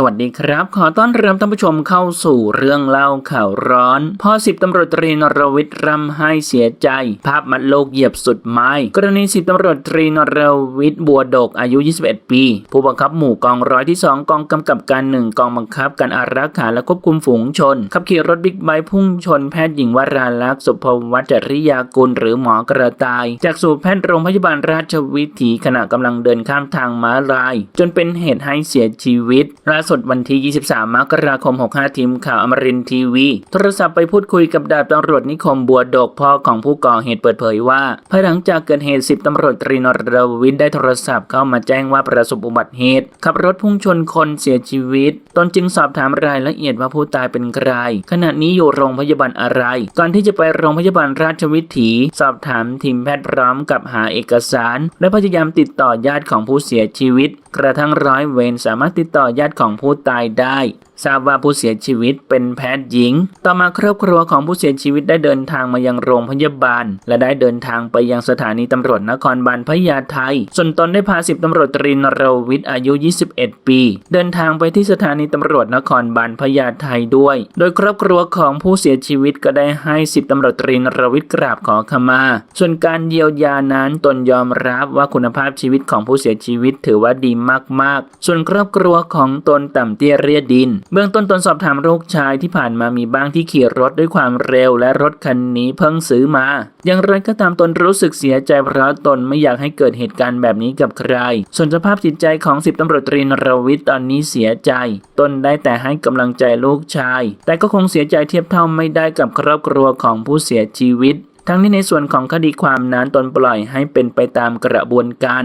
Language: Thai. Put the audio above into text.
สวัสดีครับ ขอต้อนรับท่านผู้ชมเข้าสู่เรื่องเล่าข่าวร้อน พ่อสิบตำรวจตรีนรวิทย์รำไห้เสียใจ ภาพมัดโลกเหยียบสุดไม้ กรณีสิบตำรวจตรีนรวิทย์บัวดกอายุ 21 ปี ผู้บังคับหมู่กองร้อยที่ 2 กองกำกับการหนึ่งกองบังคับการอารักขาและควบคุมฝูงชน ขับขี่รถบิ๊กไบค์พุ่งชนแพทย์หญิงวราลักษณ์สุภวัชริยากุลหรือหมอกระต่าย จากสู่แพทย์โรงพยาบาลราชวิถีขณะกำลังเดินข้ามทางม้าลาย จนเป็นเหตุให้เสียชีวิตล่าสุดวันที่ 23 มกราคม 65 ทีมข่าวอมรินทร์ทีวี โทรศัพท์ไปพูดคุยกับดาบตำรวจนิคมบัวดกพ่อของผู้ก่อเหตุเปิดเผยว่าภายหลังจากเกิดเหตุ 10 ตำรวจตรีนรวิทย์ได้โทรศัพท์เข้ามาแจ้งว่าประสบอุบัติเหตุ ขับรถพุ่งชนคนเสียชีวิต ตนจึงสอบถามรายละเอียดว่าผู้ตายเป็นใคร ขณะนี้อยู่โรงพยาบาลอะไร ก่อนที่จะไปโรงพยาบาลราชวิถีสอบถามทีมแพทย์พร้อมกับหาเอกสาร และพยายามติดต่อญาติของผู้เสียชีวิต กระทั่งร้อยเวรสามารถติดต่อญาติของผู้ตายได้ ทราบว่าผู้เสียชีวิตเป็นแพทย์หญิง ต่อมาครอบครัวของผู้เสียชีวิตได้เดินทางมายังโรงพยาบาล และได้เดินทางไปยังสถานีตำรวจนครบาลพญาไทส่วนตนได้พาสิบตำรวจตรีนรวิทย์อายุ 21 ปี เดินทางไปที่สถานีตำรวจนครบาลพญาไทด้วย โดยครอบครัวของผู้เสียชีวิตก็ได้ให้สิบตำรวจตรีนรวิทย์กราบขอขมา ส่วนการเยียวยานั้นตนยอมรับว่าคุณภาพชีวิตของผู้เสียชีวิตถือว่าดีมากๆ ส่วนครอบครัวของตนต่ำเตี้ยเรียดินเบื้องต้นตนสอบถามลูกชายที่ผ่านมามีบ้างที่ขี่รถด้วยความเร็วและรถคันนี้เพิ่งซื้อมา อย่างไรก็ตามตนรู้สึกเสียใจเพราะตนไม่อยากให้เกิดเหตุการณ์แบบนี้กับใคร ส่วนสภาพจิตใจของสิบตำรวจตรีนรวิทย์ตอนนี้เสียใจ ตนได้แต่ให้กำลังใจลูกชาย แต่ก็คงเสียใจเทียบเท่าไม่ได้กับครอบครัวของผู้เสียชีวิต ทั้งนี้ในส่วนของคดีความนั้นตนปล่อยให้เป็นไปตามกระบวนการ